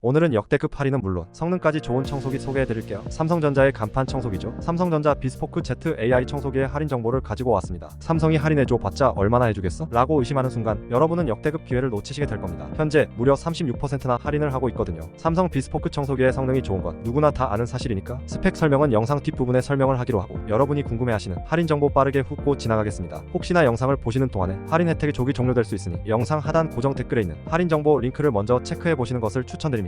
오늘은 역대급 할인은 물론 성능까지 좋은 청소기 소개해드릴게요. 삼성전자의 간판 청소기죠. 삼성전자 비스포크 Z AI 청소기의 할인 정보를 가지고 왔습니다. 삼성이 할인해줘 봤자 얼마나 해주겠어? 라고 의심하는 순간 여러분은 역대급 기회를 놓치시게 될 겁니다. 현재 무려 36%나 할인을 하고 있거든요. 삼성 비스포크 청소기의 성능이 좋은 건 누구나 다 아는 사실이니까 스펙 설명은 영상 뒷부분에 설명을 하기로 하고 여러분이 궁금해하시는 할인 정보 빠르게 훑고 지나가겠습니다. 혹시나 영상을 보시는 동안에 할인 혜택이 조기 종료될 수 있으니 영상 하단 고정 댓글에 있는 할인 정보 링크를 먼저 체크해 보시는 것을 추천드립니다.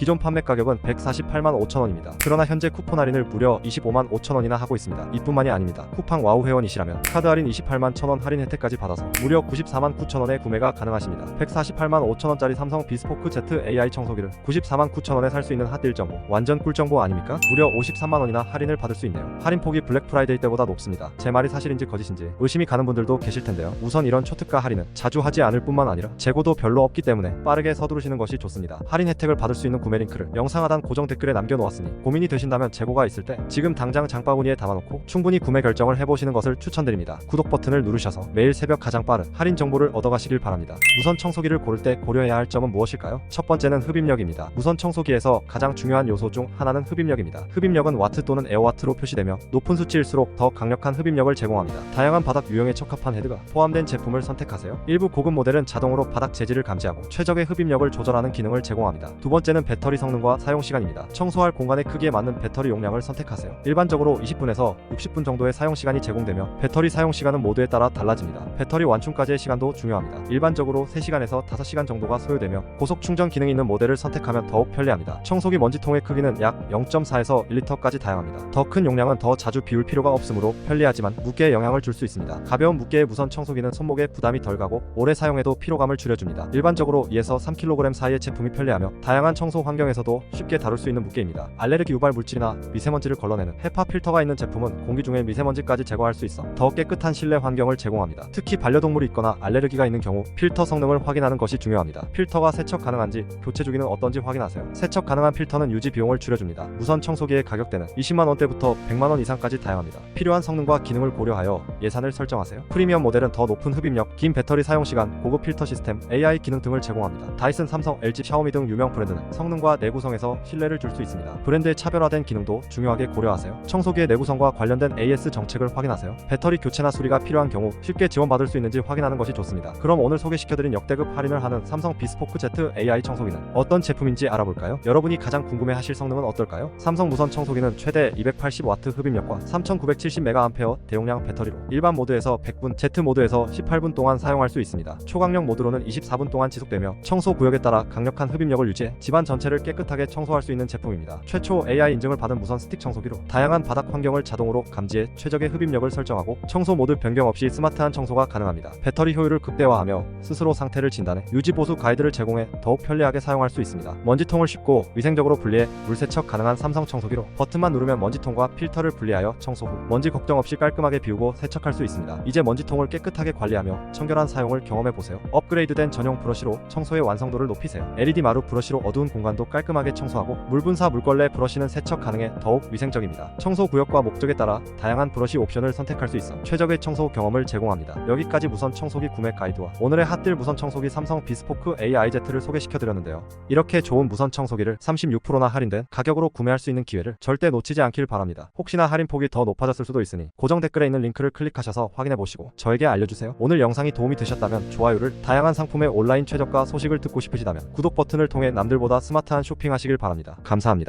기존 판매 가격은 148만 5천원입니다. 그러나 현재 쿠폰 할인을 무려 25만 5천원이나 하고 있습니다. 이뿐만이 아닙니다. 쿠팡 와우 회원이시라면 카드 할인 28만 1천원 할인 혜택까지 받아서 무려 94만 9천원에 구매가 가능하십니다. 148만 5천원짜리 삼성 비스포크 Z AI 청소기를 94만 9천원에 살 수 있는 핫딜 정보 완전 꿀 정보 아닙니까? 무려 53만 원이나 할인을 받을 수 있네요. 할인 폭이 블랙 프라이데이 때보다 높습니다. 제 말이 사실인지 거짓인지 의심이 가는 분들도 계실 텐데요. 우선 이런 초특가 할인은 자주 하지 않을 뿐만 아니라 재고도 별로 없기 때문에 빠르게 서두르시는 것이 좋습니다. 할인 혜택을 받을 수 있는 구매 링크를 영상 하단 고정 댓글에 남겨놓았으니 고민이 되신다면 재고가 있을 때 지금 당장 장바구니에 담아놓고 충분히 구매 결정을 해보시는 것을 추천드립니다. 구독 버튼을 누르셔서 매일 새벽 가장 빠른 할인 정보를 얻어가시길 바랍니다. 무선 청소기를 고를 때 고려해야 할 점은 무엇일까요? 첫 번째는 흡입력입니다. 무선 청소기에서 가장 중요한 요소 중 하나는 흡입력입니다. 흡입력은 와트 또는 에어와트로 표시되며 높은 수치일수록 더 강력한 흡입력을 제공합니다. 다양한 바닥 유형에 적합한 헤드가 포함된 제품을 선택하세요. 일부 고급 모델은 자동으로 바닥 재질을 감지하고 최적의 흡입력을 조절하는 기능을 제공합니다. 두 번째는 배터리 성능과 사용 시간입니다. 청소할 공간의 크기에 맞는 배터리 용량을 선택하세요. 일반적으로 20분에서 60분 정도의 사용 시간이 제공되며 배터리 사용 시간은 모두에 따라 달라집니다. 배터리 완충까지의 시간도 중요합니다. 일반적으로 3시간에서 5시간 정도가 소요되며 고속 충전 기능이 있는 모델을 선택하면 더욱 편리합니다. 청소기 먼지통의 크기는 약 0.4에서 1리터까지 다양합니다. 더 큰 용량은 더 자주 비울 필요가 없으므로 편리하지만 무게에 영향을 줄 수 있습니다. 가벼운 무게의 무선 청소기는 손목에 부담이 덜 가고 오래 사용해도 피로감을 줄여줍니다. 일반적으로 2에서 3kg 사이의 제품이 편리하며 다양한 청소 환경에서도 쉽게 다룰 수 있는 무게입니다. 알레르기 유발 물질이나 미세먼지를 걸러내는 헤파 필터가 있는 제품은 공기 중에 미세먼지까지 제거할 수 있어 더 깨끗한 실내 환경을 제공합니다. 특히 반려동물이 있거나 알레르기가 있는 경우 필터 성능을 확인하는 것이 중요합니다. 필터가 세척 가능한지 교체 주기는 어떤지 확인하세요. 세척 가능한 필터는 유지 비용을 줄여줍니다. 무선 청소기의 가격대는 20만 원대부터 100만 원 이상까지 다양합니다. 필요한 성능과 기능을 고려하여 예산을 설정하세요. 프리미엄 모델은 더 높은 흡입력, 긴 배터리 사용 시간, 고급 필터 시스템, AI 기능 등을 제공합니다. 다이슨, 삼성, LG, 샤오미 등 유명 브랜드는 성능 과 내구성에서 신뢰를 줄 수 있습니다. 브랜드의 차별화된 기능도 중요하게 고려하세요. 청소기의 내구성과 관련된 AS 정책을 확인하세요. 배터리 교체나 수리가 필요한 경우 쉽게 지원받을 수 있는지 확인하는 것이 좋습니다. 그럼 오늘 소개시켜드린 역대급 할인을 하는 삼성 비스포크 Z AI 청소기는 어떤 제품인지 알아볼까요? 여러분이 가장 궁금해하실 성능은 어떨까요? 삼성 무선 청소기는 최대 280W 흡입력과 3970mAh 대용량 배터리로 일반 모드에서 100분, Z 모드에서 18분 동안 사용할 수 있습니다. 초강력 모드로는 24분 동안 지속되며 청소 구역에 따라 강력한 흡입력을 유지해 집안 전체 를 깨끗하게 청소할 수 있는 제품입니다. 최초 AI 인증을 받은 무선 스틱 청소기로 다양한 바닥 환경을 자동으로 감지해 최적의 흡입력을 설정하고 청소 모드 변경 없이 스마트한 청소가 가능합니다. 배터리 효율을 극대화하며 스스로 상태를 진단해 유지 보수 가이드를 제공해 더욱 편리하게 사용할 수 있습니다. 먼지통을 쉽고 위생적으로 분리해 물 세척 가능한 삼성 청소기로 버튼만 누르면 먼지통과 필터를 분리하여 청소 후 먼지 걱정 없이 깔끔하게 비우고 세척할 수 있습니다. 이제 먼지통을 깨끗하게 관리하며 청결한 사용을 경험해 보세요. 업그레이드된 전용 브러쉬로 청소의 완성도를 높이세요. LED 마루 브러쉬로 어두운 공간 도 깔끔하게 청소하고 물분사 물걸레 브러쉬는 세척 가능해 더욱 위생적입니다. 청소 구역과 목적에 따라 다양한 브러쉬 옵션을 선택할 수 있어 최적의 청소 경험을 제공합니다. 여기까지 무선 청소기 구매 가이드와 오늘의 핫딜 무선 청소기 삼성 비스포크 AIZ를 소개시켜드렸는데요. 이렇게 좋은 무선 청소기를 36%나 할인된 가격으로 구매할 수 있는 기회를 절대 놓치지 않길 바랍니다. 혹시나 할인 폭이 더 높아졌을 수도 있으니 고정 댓글에 있는 링크를 클릭하셔서 확인해 보시고 저에게 알려주세요. 오늘 영상이 도움이 되셨다면 좋아요를 다양한 상품의 온라인 최저가 소식을 듣고 싶으시다면 구독 버튼을 통해 남들보다 스마트한 쇼핑하시길 바랍니다. 감사합니다.